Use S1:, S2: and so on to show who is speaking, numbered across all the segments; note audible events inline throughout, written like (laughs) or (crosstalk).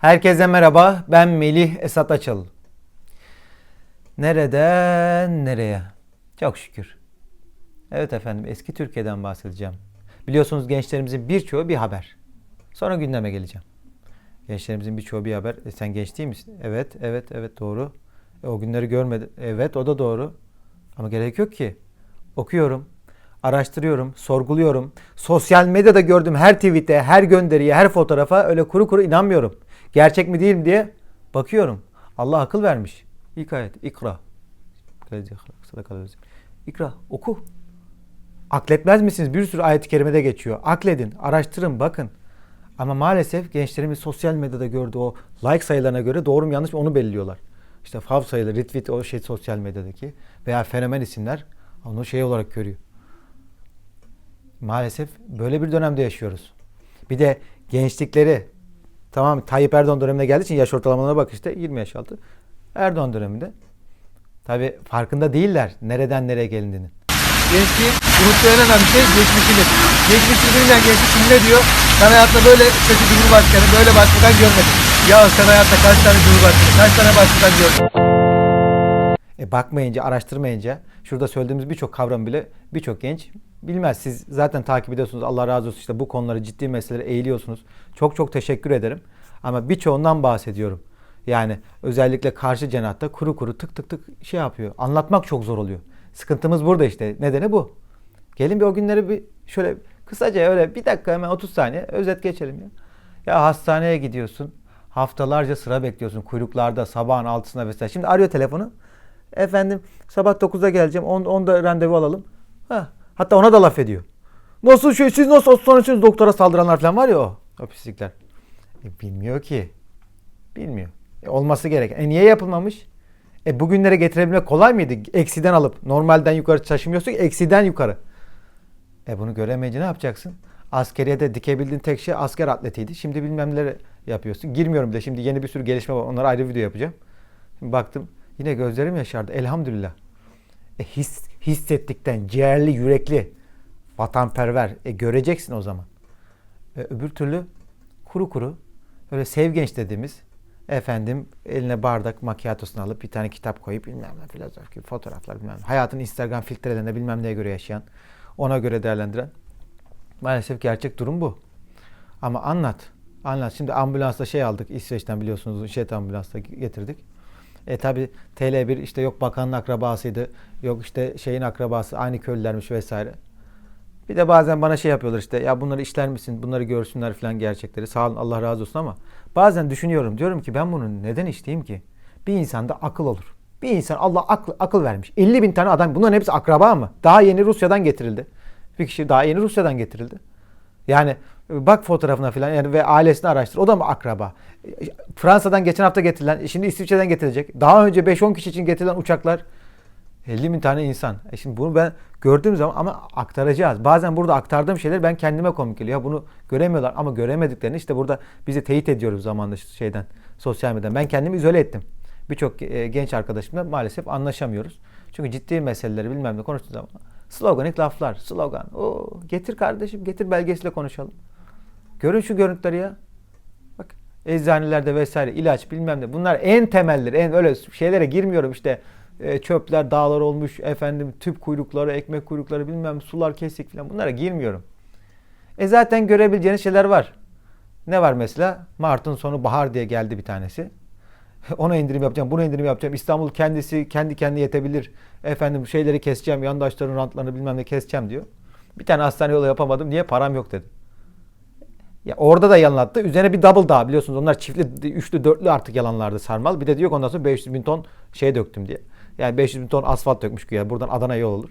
S1: Herkese merhaba. Ben Melih Esat Açıl. Nereden nereye? Çok şükür. Evet efendim eski Türkiye'den bahsedeceğim. Biliyorsunuz gençlerimizin birçoğu bir haber. Sonra gündeme geleceğim. Gençlerimizin birçoğu bir haber. E, sen genç değil misin? Evet, evet, evet doğru. E, o günleri görmedi. Evet o da doğru. Ama gerek yok ki. Okuyorum, araştırıyorum, sorguluyorum. Sosyal medyada gördüğüm her tweet'e, her gönderiye, her fotoğrafa öyle kuru kuru inanmıyorum. Gerçek mi değil mi diye bakıyorum. Allah akıl vermiş. İlk ayet. İkra. İkra. Oku. Akletmez misiniz? Bir sürü ayet-i kerimede geçiyor. Akledin, araştırın, bakın. Ama maalesef gençlerimiz sosyal medyada gördüğü o like sayılarına göre doğru mu yanlış mı onu belirliyorlar. İşte fav sayıları, retweet o şey sosyal medyadaki veya fenomen isimler onu şey olarak görüyor. Maalesef böyle bir dönemde yaşıyoruz. Bir de gençlikleri tamam Tayyip Erdoğan dönemine geldiği için yaş ortalamalarına bak işte 20 yaş altı. Erdoğan döneminde tabi farkında değiller nereden nereye gelindiğini.
S2: Gençliğin unuttuğu en önemli şey geçmişini. Geçmişini bilmeyen gençlik şimdi ne diyor? Ben hayatta böyle kötü cumhurbaşkanı, böyle başbakan görmedim. Ya sen hayatta kaç tane cumhurbaşkanı, kaç tane başbakan gördün?
S1: E bakmayınca, araştırmayınca şurada söylediğimiz birçok kavram bile birçok genç bilmez. Siz zaten takip ediyorsunuz. Allah razı olsun işte bu konuları ciddi meseleleri eğiliyorsunuz. Çok çok teşekkür ederim. Ama birçoğundan bahsediyorum. Yani özellikle karşı cenatta kuru kuru tık tık tık şey yapıyor. Anlatmak çok zor oluyor. Sıkıntımız burada işte. Nedeni bu. Gelin bir o günleri bir şöyle kısaca öyle bir dakika hemen 30 saniye özet geçelim ya. Ya hastaneye gidiyorsun. Haftalarca sıra bekliyorsun kuyruklarda sabahın altısında vesaire. Şimdi arıyor telefonu. Efendim sabah 9'da geleceğim. 10, 10'da randevu alalım. Ha, hatta ona da laf ediyor. Nasıl şey siz nasıl hastanesiniz doktora saldıranlar falan var ya o. O. E, bilmiyor ki. Bilmiyor. E, olması gereken. E niye yapılmamış? E bugünlere getirebilmek kolay mıydı? Eksiden alıp normalden yukarı taşımıyorsun eksiden yukarı. E bunu göremeyince ne yapacaksın? Askeriyede dikebildiğin tek şey asker atletiydi. Şimdi bilmem neleri yapıyorsun. Girmiyorum bile. Şimdi yeni bir sürü gelişme var. Onlara ayrı video yapacağım. Şimdi baktım. Yine gözlerim yaşardı. Elhamdülillah. E his, hissettikten ciğerli, yürekli, vatanperver. E göreceksin o zaman. E, öbür türlü kuru kuru öyle sevgenç dediğimiz efendim eline bardak makyatosunu alıp bir tane kitap koyup bilmem ne filozofi fotoğraflar bilmem ne. Hayatın Instagram filtrelerine bilmem neye göre yaşayan ona göre değerlendiren maalesef gerçek durum bu. Ama anlat. Anlat. Şimdi ambulansla şey aldık. İsveç'ten biliyorsunuz jet ambulansla getirdik. E tabi TL1 işte yok bakanın akrabasıydı. Yok işte şeyin akrabası aynı köylülermiş vesaire. Bir de bazen bana şey yapıyorlar işte ya bunları işler misin? Bunları görsünler falan gerçekleri. Sağ olun Allah razı olsun ama bazen düşünüyorum. Diyorum ki ben bunu neden işleyeyim ki? Bir insanda akıl olur. Bir insan Allah akıl, akıl vermiş. 50 bin tane adam bunların hepsi akraba mı? Daha yeni Rusya'dan getirildi. Bir kişi daha yeni Rusya'dan getirildi. Yani bak fotoğrafına falan yani ve ailesini araştır. O da mı akraba? Fransa'dan geçen hafta getirilen, şimdi İsviçre'den getirilecek. Daha önce 5-10 kişi için getirilen uçaklar 50 bin tane insan. E şimdi bunu ben gördüğüm zaman ama aktaracağız. Bazen burada aktardığım şeyler ben kendime komik geliyor. Ya bunu göremiyorlar ama göremediklerini işte burada bizi teyit ediyoruz zamanında şeyden, sosyal medyadan. Ben kendimi izole ettim. Birçok e, genç arkadaşımla maalesef anlaşamıyoruz. Çünkü ciddi meseleleri bilmem ne konuştuğu zaman sloganik laflar, slogan. O getir kardeşim, getir belgesiyle konuşalım. Görün şu görüntüleri ya. Bak eczanelerde vesaire ilaç bilmem ne. Bunlar en temelleri, en öyle şeylere girmiyorum işte e, çöpler dağlar olmuş efendim tüp kuyrukları, ekmek kuyrukları bilmem sular kesik falan bunlara girmiyorum. E zaten görebileceğiniz şeyler var. Ne var mesela? Mart'ın sonu bahar diye geldi bir tanesi. (laughs) Ona indirim yapacağım, buna indirim yapacağım. İstanbul kendisi kendi kendine yetebilir. Efendim şeyleri keseceğim, yandaşların rantlarını bilmem ne keseceğim diyor. Bir tane hastane yolu yapamadım. Niye? Param yok dedi. Ya orada da yalanlattı. Üzerine bir double daha biliyorsunuz. Onlar çiftli, üçlü, dörtlü artık yalanlardı sarmal. Bir de diyor ki ondan sonra 500 bin ton şey döktüm diye. Yani 500 bin ton asfalt dökmüş güya. Buradan Adana yol olur.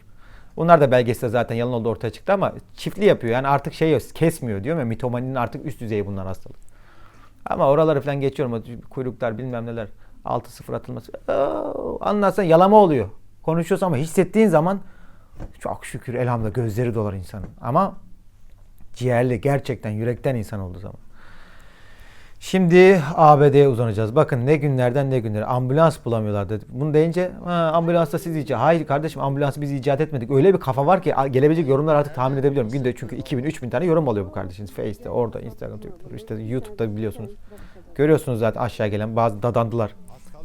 S1: Onlar da belgeselde zaten yalan oldu ortaya çıktı ama çiftli yapıyor. Yani artık şey kesmiyor diyor ya mitomaninin artık üst düzeyi bunlar hastalık. Ama oraları falan geçiyorum. Kuyruklar bilmem neler. 6-0 atılması. Oo, anlatsan yalama oluyor. Konuşuyorsun ama hissettiğin zaman çok şükür elhamdülillah gözleri dolar insanın. Ama ciğerli gerçekten yürekten insan olduğu zaman. Şimdi ABD'ye uzanacağız. Bakın ne günlerden ne günler. Ambulans bulamıyorlar dedi. Bunu deyince ambulansta siz icat. Hayır kardeşim ambulansı biz icat etmedik. Öyle bir kafa var ki gelebilecek yorumlar artık tahmin edebiliyorum. Günde çünkü 2000 3000 tane yorum alıyor bu kardeşiniz. Face'te, orada, Instagram, Twitter, işte YouTube'da biliyorsunuz. Görüyorsunuz zaten aşağı gelen bazı dadandılar.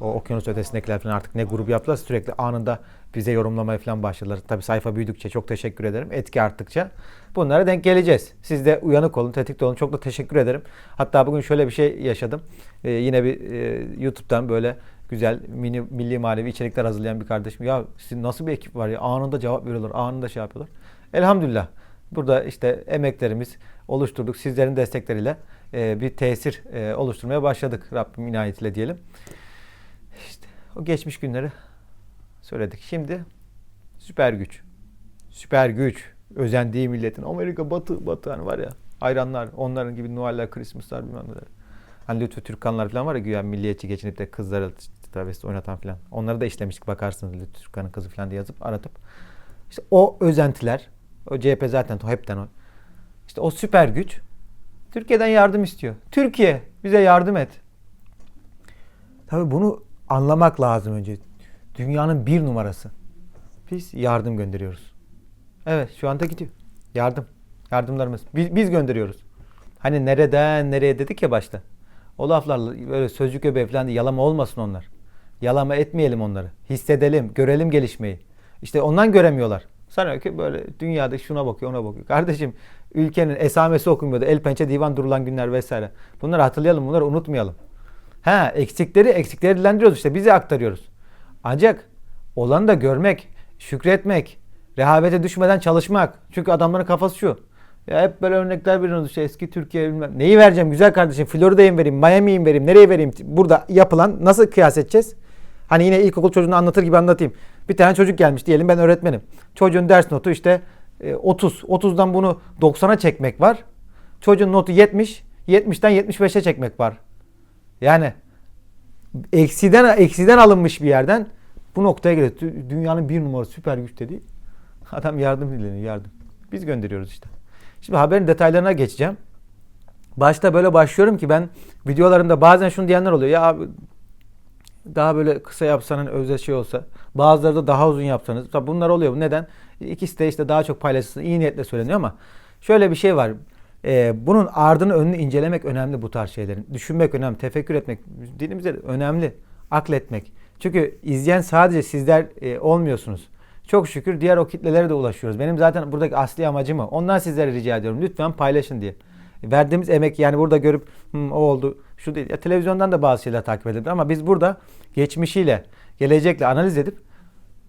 S1: O okyanus ötesindekiler falan artık ne grup yaptılar sürekli anında bize yorumlamaya falan başladılar. Tabii sayfa büyüdükçe çok teşekkür ederim. Etki arttıkça bunlara denk geleceğiz. Siz de uyanık olun, tetikte olun. Çok da teşekkür ederim. Hatta bugün şöyle bir şey yaşadım. Ee, yine bir e, YouTube'dan böyle güzel mini milli manevi içerikler hazırlayan bir kardeşim. Ya sizin nasıl bir ekip var ya anında cevap veriyorlar, anında şey yapıyorlar. Elhamdülillah. Burada işte emeklerimiz oluşturduk. Sizlerin destekleriyle e, bir tesir e, oluşturmaya başladık. Rabbim inayetiyle diyelim. İşte o geçmiş günleri söyledik. Şimdi süper güç. Süper güç. Özendiği milletin. Amerika batı batı hani var ya hayranlar onların gibi Noel'ler, Christmas'lar bilmem neler. Hani Lütfü Türkanlar falan var ya güya milliyetçi geçinip de kızları travesti oynatan falan. Onları da işlemiştik bakarsınız Lütfü Türkan'ın kızı falan diye yazıp aratıp. İşte o özentiler, o CHP zaten o hepten o. İşte o süper güç Türkiye'den yardım istiyor. Türkiye bize yardım et. Tabii bunu anlamak lazım önce. Dünyanın bir numarası. Biz yardım gönderiyoruz. Evet şu anda gidiyor. Yardım. Yardımlarımız. Biz, biz gönderiyoruz. Hani nereden nereye dedik ya başta. O laflarla böyle sözcük öbeği falan yalama olmasın onlar. Yalama etmeyelim onları. Hissedelim, görelim gelişmeyi. İşte ondan göremiyorlar. Sanıyor ki böyle dünyada şuna bakıyor ona bakıyor. Kardeşim ülkenin esamesi okunmuyordu. El pençe divan durulan günler vesaire. Bunları hatırlayalım bunları unutmayalım. Ha eksikleri eksikleri dilendiriyoruz işte bize aktarıyoruz. Ancak olanı da görmek, şükretmek, rehavete düşmeden çalışmak. Çünkü adamların kafası şu. Ya hep böyle örnekler veriyorsunuz işte eski Türkiye bilmem. Neyi vereceğim güzel kardeşim? Florida'yı mı vereyim, Miami'yi mi vereyim, nereye vereyim? Burada yapılan nasıl kıyas edeceğiz? Hani yine ilkokul çocuğunu anlatır gibi anlatayım. Bir tane çocuk gelmiş diyelim ben öğretmenim. Çocuğun ders notu işte e, 30. 30'dan bunu 90'a çekmek var. Çocuğun notu 70. 70'ten 75'e çekmek var. Yani eksiden eksiden alınmış bir yerden bu noktaya geliyor. Dü- Dünyanın bir numaralı süper güç dediği adam yardım dileniyor yardım. Biz gönderiyoruz işte. Şimdi haberin detaylarına geçeceğim. Başta böyle başlıyorum ki ben videolarımda bazen şunu diyenler oluyor. Ya abi daha böyle kısa yapsanın özet şey olsa. Bazıları da daha uzun yapsanız. Tabii bunlar oluyor. Neden? İkisi de işte daha çok paylaşılsın. iyi niyetle söyleniyor ama şöyle bir şey var. Ee, bunun ardını önünü incelemek önemli bu tarz şeylerin. Düşünmek önemli. Tefekkür etmek. Dinimizde de önemli. Akletmek. Çünkü izleyen sadece sizler e, olmuyorsunuz. Çok şükür diğer o kitlelere de ulaşıyoruz. Benim zaten buradaki asli amacım o. Ondan sizlere rica ediyorum. Lütfen paylaşın diye. Verdiğimiz emek yani burada görüp "Hı, o oldu şu değil. Ya, televizyondan da bazı şeyler takip edilir ama biz burada geçmişiyle, gelecekle analiz edip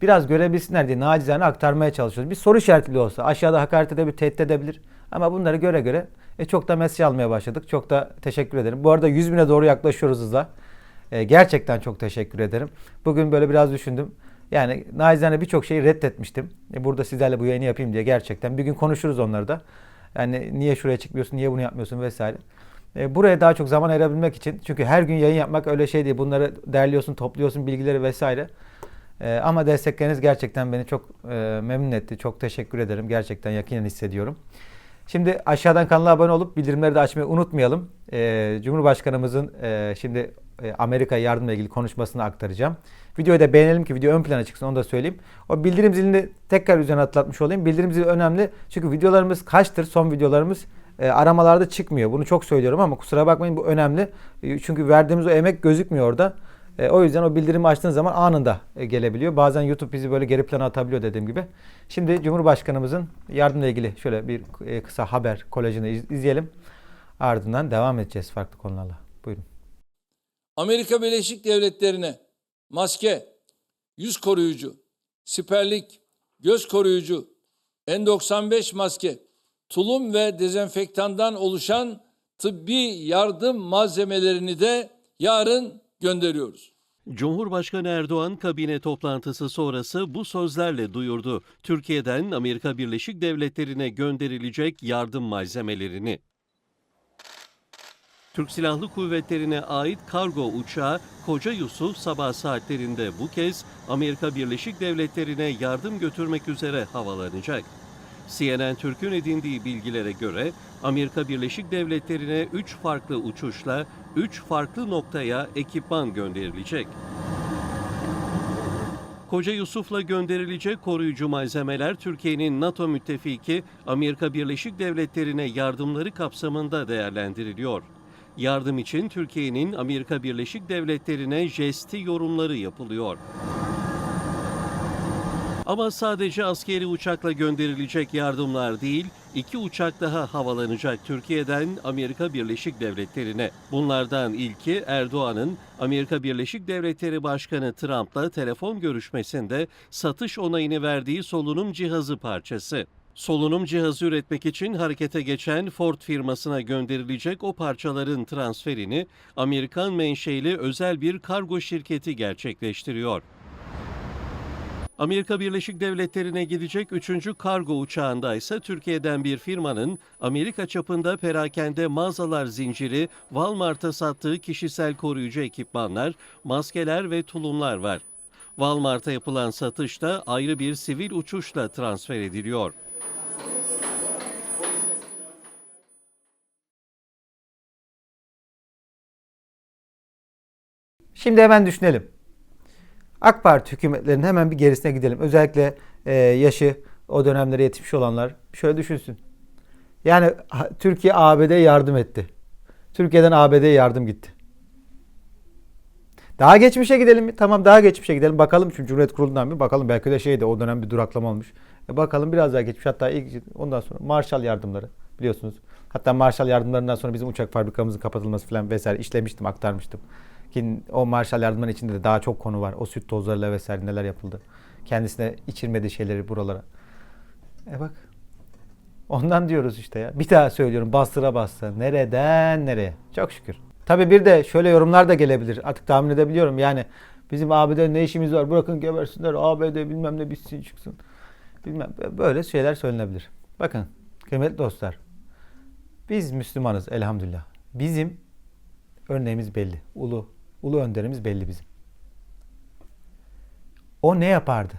S1: biraz görebilsinler diye nacizane aktarmaya çalışıyoruz. Bir soru işaretli olsa aşağıda hakaret edebilir, tehdit edebilir. Ama bunları göre göre e, çok da mesaj almaya başladık. Çok da teşekkür ederim. Bu arada 100 bine doğru yaklaşıyoruz hızla. E, gerçekten çok teşekkür ederim. Bugün böyle biraz düşündüm. Yani nacizane birçok şeyi reddetmiştim. E, burada sizlerle bu yayını yapayım diye gerçekten. Bir gün konuşuruz onları da. Yani niye şuraya çıkmıyorsun, niye bunu yapmıyorsun vesaire. E, buraya daha çok zaman ayırabilmek için. Çünkü her gün yayın yapmak öyle şey değil. Bunları derliyorsun, topluyorsun bilgileri vesaire. E, ama destekleriniz gerçekten beni çok e, memnun etti. Çok teşekkür ederim. Gerçekten yakinen hissediyorum. Şimdi aşağıdan kanala abone olup bildirimleri de açmayı unutmayalım. E, Cumhurbaşkanımızın e, şimdi e, Amerika yardımla ilgili konuşmasını aktaracağım. Videoyu da beğenelim ki video ön plana çıksın onu da söyleyeyim. O bildirim zilini tekrar üzerine atlatmış olayım. Bildirim zili önemli. Çünkü videolarımız kaçtır? Son videolarımız e, aramalarda çıkmıyor. Bunu çok söylüyorum ama kusura bakmayın bu önemli. E, çünkü verdiğimiz o emek gözükmüyor orada. E, o yüzden o bildirimi açtığın zaman anında e, gelebiliyor. Bazen YouTube bizi böyle geri plana atabiliyor dediğim gibi. Şimdi Cumhurbaşkanımızın yardımla ilgili şöyle bir e, kısa haber kolajını iz- izleyelim. Ardından devam edeceğiz farklı konularla. Buyurun.
S3: Amerika Birleşik Devletleri'ne maske, yüz koruyucu, siperlik, göz koruyucu, N95 maske, tulum ve dezenfektandan oluşan tıbbi yardım malzemelerini de yarın gönderiyoruz.
S4: Cumhurbaşkanı Erdoğan kabine toplantısı sonrası bu sözlerle duyurdu. Türkiye'den Amerika Birleşik Devletleri'ne gönderilecek yardım malzemelerini. Türk Silahlı Kuvvetleri'ne ait kargo uçağı Koca Yusuf sabah saatlerinde bu kez Amerika Birleşik Devletleri'ne yardım götürmek üzere havalanacak. CNN Türk'ün edindiği bilgilere göre Amerika Birleşik Devletleri'ne 3 farklı uçuşla 3 farklı noktaya ekipman gönderilecek. Koca Yusuf'la gönderilecek koruyucu malzemeler Türkiye'nin NATO müttefiki Amerika Birleşik Devletleri'ne yardımları kapsamında değerlendiriliyor. Yardım için Türkiye'nin Amerika Birleşik Devletleri'ne jesti yorumları yapılıyor. Ama sadece askeri uçakla gönderilecek yardımlar değil, iki uçak daha havalanacak Türkiye'den Amerika Birleşik Devletleri'ne. Bunlardan ilki Erdoğan'ın Amerika Birleşik Devletleri Başkanı Trump'la telefon görüşmesinde satış onayını verdiği solunum cihazı parçası. Solunum cihazı üretmek için harekete geçen Ford firmasına gönderilecek o parçaların transferini Amerikan menşeli özel bir kargo şirketi gerçekleştiriyor. Amerika Birleşik Devletleri'ne gidecek 3. kargo uçağında ise Türkiye'den bir firmanın Amerika çapında perakende mağazalar zinciri Walmart'a sattığı kişisel koruyucu ekipmanlar, maskeler ve tulumlar var. Walmart'a yapılan satış da ayrı bir sivil uçuşla transfer ediliyor.
S1: Şimdi hemen düşünelim. AK Parti hükümetlerinin hemen bir gerisine gidelim. Özellikle e, yaşı o dönemlere yetişmiş olanlar şöyle düşünsün. Yani Türkiye ABD'ye yardım etti. Türkiye'den ABD'ye yardım gitti. Daha geçmişe gidelim mi? Tamam daha geçmişe gidelim. Bakalım çünkü Cumhuriyet Kurulu'ndan bir bakalım. Belki de şeydi o dönem bir duraklama olmuş. E bakalım biraz daha geçmiş. Hatta ilk ondan sonra Marshall yardımları biliyorsunuz. Hatta Marshall yardımlarından sonra bizim uçak fabrikamızın kapatılması falan vesaire işlemiştim, aktarmıştım. Ki o Marshall yardımların içinde de daha çok konu var. O süt tozlarıyla vesaire neler yapıldı. Kendisine içirmediği şeyleri buralara. E bak. Ondan diyoruz işte ya. Bir daha söylüyorum bastıra bastıra. Nereden nereye? Çok şükür. Tabii bir de şöyle yorumlar da gelebilir. Artık tahmin edebiliyorum. Yani bizim ABD'de ne işimiz var? Bırakın gebersinler. ABD bilmem ne bitsin çıksın. Bilmem. Böyle şeyler söylenebilir. Bakın kıymetli dostlar. Biz Müslümanız elhamdülillah. Bizim örneğimiz belli. Ulu, ulu önderimiz belli bizim. O ne yapardı?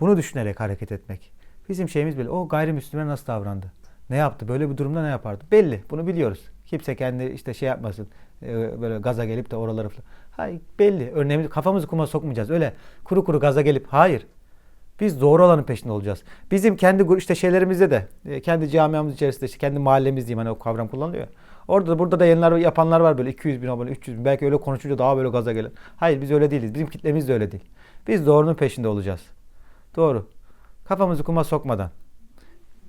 S1: Bunu düşünerek hareket etmek. Bizim şeyimiz belli. O gayrimüslimlere nasıl davrandı? Ne yaptı? Böyle bir durumda ne yapardı? Belli. Bunu biliyoruz. Kimse kendi işte şey yapmasın. e, Böyle gaza gelip de oraları falan. Hayır belli. Örneğimiz kafamızı kuma sokmayacağız. Öyle kuru kuru gaza gelip hayır. Biz doğru olanın peşinde olacağız. Bizim kendi işte şeylerimizde de e, kendi camiamız içerisinde işte kendi mahallemiz diyeyim hani o kavram kullanılıyor. ya. Orada da burada da yayınlar yapanlar var böyle 200 bin abone 300 bin belki öyle konuşunca daha böyle gaza gelir. Hayır biz öyle değiliz. Bizim kitlemiz de öyle değil. Biz doğrunun peşinde olacağız. Doğru. Kafamızı kuma sokmadan.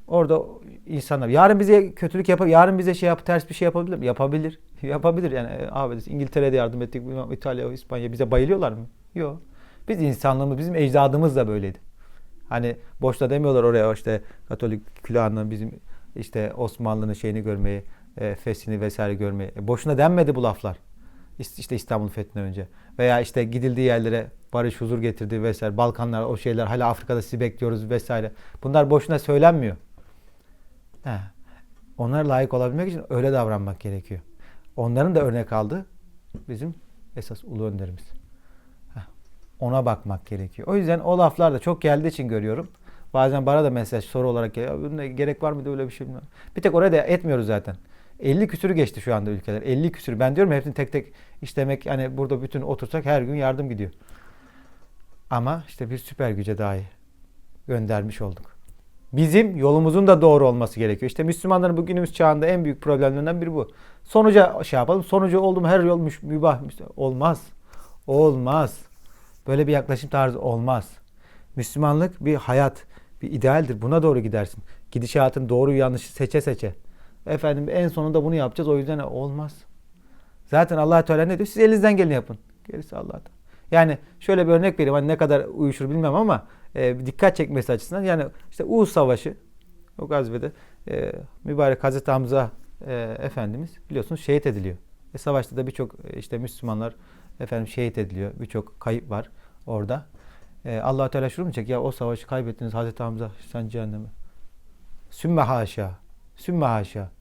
S1: Orada insanlar yarın bize kötülük yapar, yarın bize şey yap, ters bir şey yapabilir mi? Yapabilir. (laughs) Yapabilir yani. E, Abi İngiltere'de yardım ettik, İtalya, İspanya bize bayılıyorlar mı? Yok. Biz insanlığımız, bizim ecdadımız da böyleydi. Hani boşta demiyorlar oraya işte Katolik külahının bizim işte Osmanlı'nın şeyini görmeyi, e, fesini vesaire görmeyi. E, boşuna denmedi bu laflar. İşte İstanbul Fethi'nden önce. Veya işte gidildiği yerlere barış, huzur getirdi vesaire. Balkanlar o şeyler hala Afrika'da sizi bekliyoruz vesaire. Bunlar boşuna söylenmiyor. He. Onlara layık olabilmek için öyle davranmak gerekiyor. Onların da örnek aldı bizim esas ulu önderimiz. Heh. Ona bakmak gerekiyor. O yüzden o laflar da çok geldiği için görüyorum. Bazen bana da mesaj soru olarak geliyor. "Ya bunda gerek var mıydı öyle bir şey bilmem. Bir tek oraya da etmiyoruz zaten. 50 küsürü geçti şu anda ülkeler. 50 küsürü. Ben diyorum hepsini tek tek işlemek hani burada bütün otursak her gün yardım gidiyor. Ama işte bir süper güce dahi göndermiş olduk. Bizim yolumuzun da doğru olması gerekiyor. İşte Müslümanların bugünümüz çağında en büyük problemlerinden biri bu. Sonuca şey yapalım. Sonucu oldu mu her yol mübah. Olmaz. Olmaz. Böyle bir yaklaşım tarzı olmaz. Müslümanlık bir hayat, bir idealdir. Buna doğru gidersin. Gidişatın doğru yanlışı seçe seçe. Efendim en sonunda bunu yapacağız. O yüzden olmaz. Zaten allah Teala ne diyor? Siz elinizden geleni yapın. Gerisi Allah'tan. Yani şöyle bir örnek vereyim. Hani ne kadar uyuşur bilmem ama e, dikkat çekmesi açısından. Yani işte Uğuz Savaşı o gazvede e, mübarek Hazreti Hamza e, Efendimiz biliyorsunuz şehit ediliyor. E, savaşta da birçok e, işte Müslümanlar efendim şehit ediliyor. Birçok kayıp var orada. E, allah Teala şunu mu diyecek? Ya o savaşı kaybettiniz Hazreti Hamza sen cehenneme. Sümme haşa. Sümme haşa.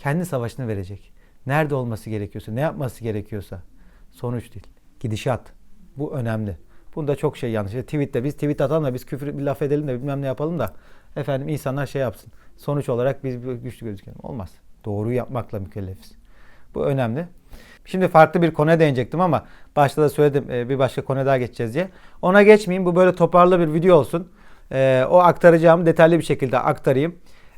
S1: Kendi savaşını verecek. Nerede olması gerekiyorsa, ne yapması gerekiyorsa. Sonuç değil. Gidişat. Bu önemli. Bunda çok şey yanlış. İşte tweette biz tweet atalım da biz küfür bir laf edelim de bilmem ne yapalım da efendim insanlar şey yapsın. Sonuç olarak biz güçlü gözükelim. Olmaz. Doğruyu yapmakla mükellefiz. Bu önemli. Şimdi farklı bir konuya değinecektim ama başta da söyledim e, bir başka konuya daha geçeceğiz diye. Ona geçmeyeyim. Bu böyle toparlı bir video olsun. E, O aktaracağımı detaylı bir şekilde aktarayım.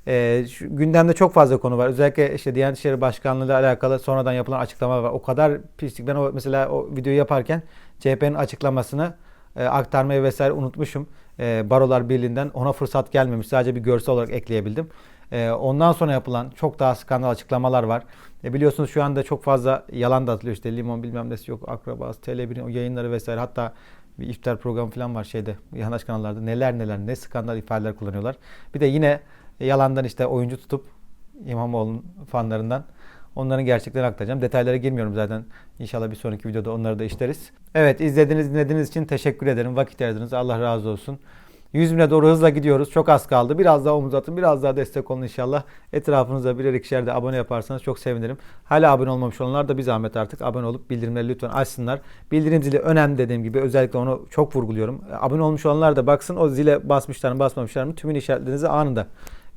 S1: Ee, şu gündemde çok fazla konu var. Özellikle işte Diyanet İşleri Başkanlığı ile alakalı sonradan yapılan açıklamalar var. O kadar pislik. Ben o mesela o videoyu yaparken CHP'nin açıklamasını e, aktarmayı vesaire unutmuşum. E, Barolar Birliği'nden ona fırsat gelmemiş. Sadece bir görsel olarak ekleyebildim. E, ondan sonra yapılan çok daha skandal açıklamalar var. E, biliyorsunuz şu anda çok fazla yalan da atılıyor. İşte limon bilmem nesi yok. Akrabası, Tele1'in o yayınları vesaire. Hatta bir iftar programı falan var şeyde yandaş kanallarda. Neler neler ne skandal ifadeler kullanıyorlar. Bir de yine yalandan işte oyuncu tutup İmamoğlu'nun fanlarından onların gerçeklerini aktaracağım. Detaylara girmiyorum zaten. İnşallah bir sonraki videoda onları da işleriz. Evet izlediğiniz dinlediğiniz için teşekkür ederim. Vakit ayırdınız. Allah razı olsun. 100 bine doğru hızla gidiyoruz. Çok az kaldı. Biraz daha omuz atın. Biraz daha destek olun inşallah. Etrafınıza birer ikişer de abone yaparsanız çok sevinirim. Hala abone olmamış olanlar da bir zahmet artık abone olup bildirimleri lütfen açsınlar. Bildirim zili önemli dediğim gibi. Özellikle onu çok vurguluyorum. Abone olmuş olanlar da baksın o zile basmışlar mı basmamışlar mı tümünü işaretlerinizi anında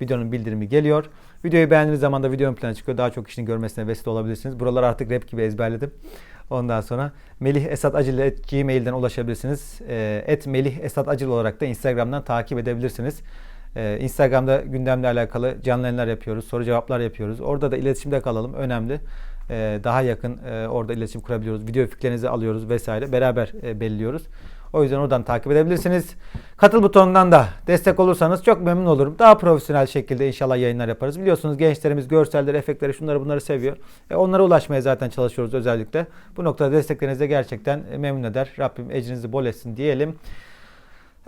S1: videonun bildirimi geliyor. Videoyu beğendiğiniz zaman da video ön plana çıkıyor. Daha çok kişinin görmesine vesile olabilirsiniz. Buraları artık rap gibi ezberledim. Ondan sonra Melih Esat Acil et gmail'den ulaşabilirsiniz. Et Melih Esat Acil olarak da Instagram'dan takip edebilirsiniz. Ee, Instagram'da gündemle alakalı canlı yayınlar yapıyoruz, soru cevaplar yapıyoruz. Orada da iletişimde kalalım. Önemli. Ee, daha yakın e, orada iletişim kurabiliyoruz. Video fikirlerinizi alıyoruz vesaire. Beraber e, belirliyoruz. O yüzden oradan takip edebilirsiniz. Katıl butonundan da destek olursanız çok memnun olurum. Daha profesyonel şekilde inşallah yayınlar yaparız. Biliyorsunuz gençlerimiz görselleri, efektleri, şunları bunları seviyor. E onlara ulaşmaya zaten çalışıyoruz özellikle. Bu noktada destekleriniz de gerçekten e, memnun eder. Rabbim ecrinizi bol etsin diyelim.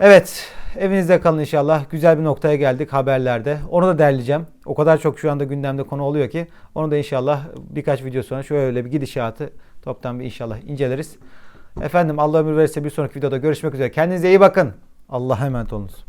S1: Evet, evinizde kalın inşallah. Güzel bir noktaya geldik haberlerde. Onu da derleyeceğim. O kadar çok şu anda gündemde konu oluyor ki onu da inşallah birkaç video sonra şöyle bir gidişatı toptan bir inşallah inceleriz. Efendim Allah ömür verirse bir sonraki videoda görüşmek üzere. Kendinize iyi bakın. Allah'a emanet olunuz.